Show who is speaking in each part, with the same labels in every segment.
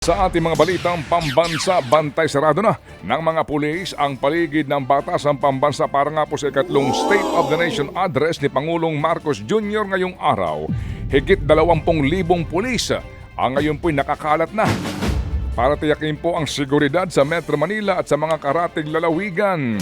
Speaker 1: Sa ating mga balitang pambansa, bantay sarado na ng mga pulis ang paligid ng batasang pambansa para nga po sa ikatlong State of the Nation address ni Pangulong Marcos Jr. ngayong araw. Higit 20,000 pulis ang ngayon po'y nakakalat na para tiyakin po ang seguridad sa Metro Manila at sa mga karatig lalawigan.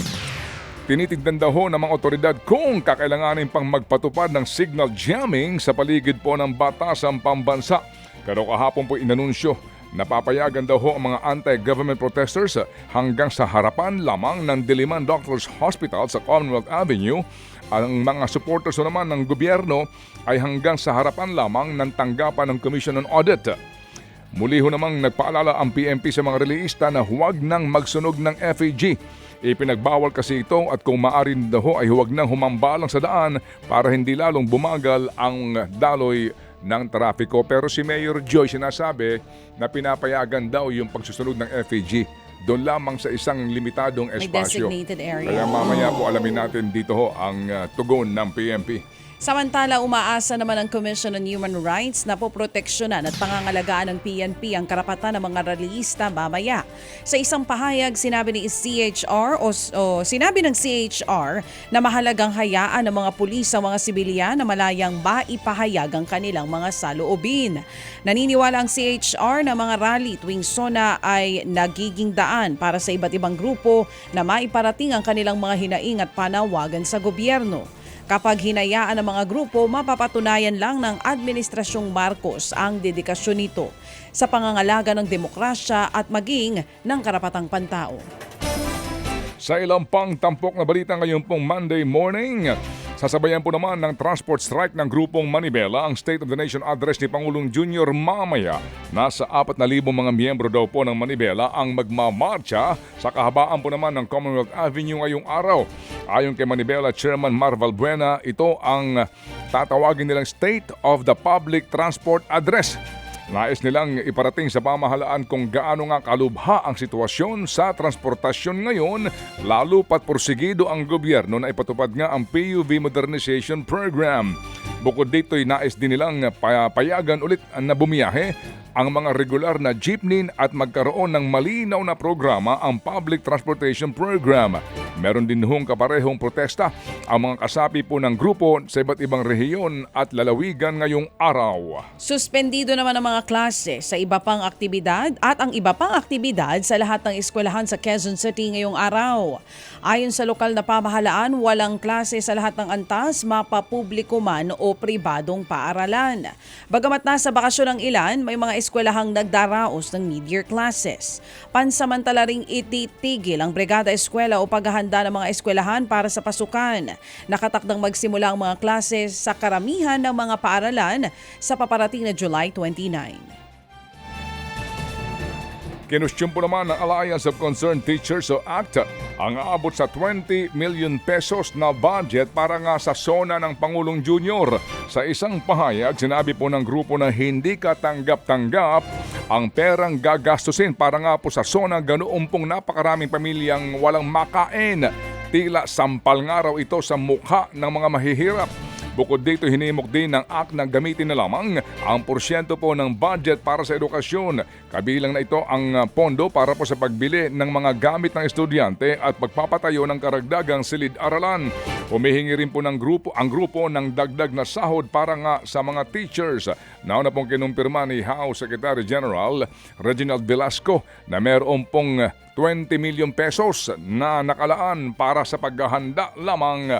Speaker 1: Tinitignan daw ng mga otoridad kung kakailanganin pang magpatupad ng signal jamming sa paligid po ng batasang pambansa. Pero kahapon po inanunsyo Napapayagan daw ho ang mga anti-government protesters hanggang sa harapan lamang ng Diliman Doctors Hospital sa Commonwealth Avenue. Ang mga supporters naman ng gobyerno ay hanggang sa harapan lamang ng tanggapan ng Commission on Audit. Muli ho namang nagpaalala ang PNP sa mga releista na huwag nang magsunog ng FAG. Ipinagbawal kasi ito at kung maaari daw ay huwag nang humambalang sa daan para hindi lalong bumagal ang daloy ng trapiko. Pero si Mayor Joy sinasabi na pinapayagan daw yung pagsusunog ng FAG doon lamang sa isang limitadong
Speaker 2: May
Speaker 1: espasyo.
Speaker 2: designated area.
Speaker 1: Kaya mamaya po alamin natin dito ho ang uh, tugon ng PNP.
Speaker 2: Samantala, umaasa naman ang Commission on Human Rights na poproteksyonan at pangangalagaan ng PNP ang karapatan ng mga ralista mamaya. Sa isang pahayag, sinabi ni CHR o, o sinabi ng CHR na mahalagang hayaan ng mga pulis ang mga sibilyan na malayang maipahayag ang kanilang mga saloobin. Naniniwala ang CHR na mga rally tuwing SONA ay nagiging daan para sa iba't ibang grupo na maiparating ang kanilang mga hinaing at panawagan sa gobyerno. Kapag hinayaan ng mga grupo, mapapatunayan lang ng Administrasyong Marcos ang dedikasyon nito sa pangangalaga ng demokrasya at maging ng karapatang pantao.
Speaker 1: Sa ilang pang tampok na balita ngayon pong Monday morning, sasabayan po naman ng transport strike ng grupong Manibela ang State of the Nation address ni Pangulong Junior mamaya. Nasa 4,000 mga miyembro daw po ng Manibela ang magmamarcha sa kahabaan po naman ng Commonwealth Avenue ngayong araw. Ayon kay Manibela Chairman Marval Buena, ito ang tatawagin nilang State of the Public Transport Address. Nais nilang iparating sa pamahalaan kung gaano nga kalubha ang sitwasyon sa transportasyon ngayon, lalo pat porsigido ang gobyerno na ipatupad nga ang PUV Modernization Program. Bukod dito'y nais din nilang pa- payagan ulit na bumiyahe ang mga regular na jeepney at magkaroon ng malinaw na programa ang Public Transportation Program. Meron din hong kaparehong protesta ang mga kasapi po ng grupo sa iba't ibang rehiyon at lalawigan ngayong araw.
Speaker 2: Suspendido naman ang mga klase sa iba pang aktibidad at ang iba pang aktibidad sa lahat ng eskwelahan sa Quezon City ngayong araw. Ayon sa lokal na pamahalaan, walang klase sa lahat ng antas, mapapubliko man o pribadong paaralan. Bagamat nasa bakasyon ang ilan, may mga eskwelahang nagdaraos ng mid-year classes. Pansamantala ring ititigil ang Brigada Eskwela o paghahanda ng mga eskwelahan para sa pasukan. Nakatakdang magsimula ang mga klase sa karamihan ng mga paaralan sa paparating na July 29.
Speaker 1: Kinustyon po naman ng Alliance of Concerned Teachers o ACTA ang aabot sa 20 million pesos na budget para nga sa SONA ng Pangulong Junior. Sa isang pahayag, sinabi po ng grupo na hindi katanggap-tanggap ang perang gagastusin para nga po sa SONA ganoon pong napakaraming pamilyang walang makain. Tila sampal nga raw ito sa mukha ng mga mahihirap. Bukod dito, hinimok din ng ACT na gamitin na lamang ang porsyento po ng budget para sa edukasyon. Kabilang na ito ang uh, pondo para po sa pagbili ng mga gamit ng estudyante at pagpapatayo ng karagdagang silid-aralan. Humihingi rin po ng grupo, ang grupo ng dagdag na sahod para nga sa mga teachers. Nauna pong kinumpirma ni House Secretary General Reginald Velasco na meron pong 20 million pesos na nakalaan para sa paghahanda lamang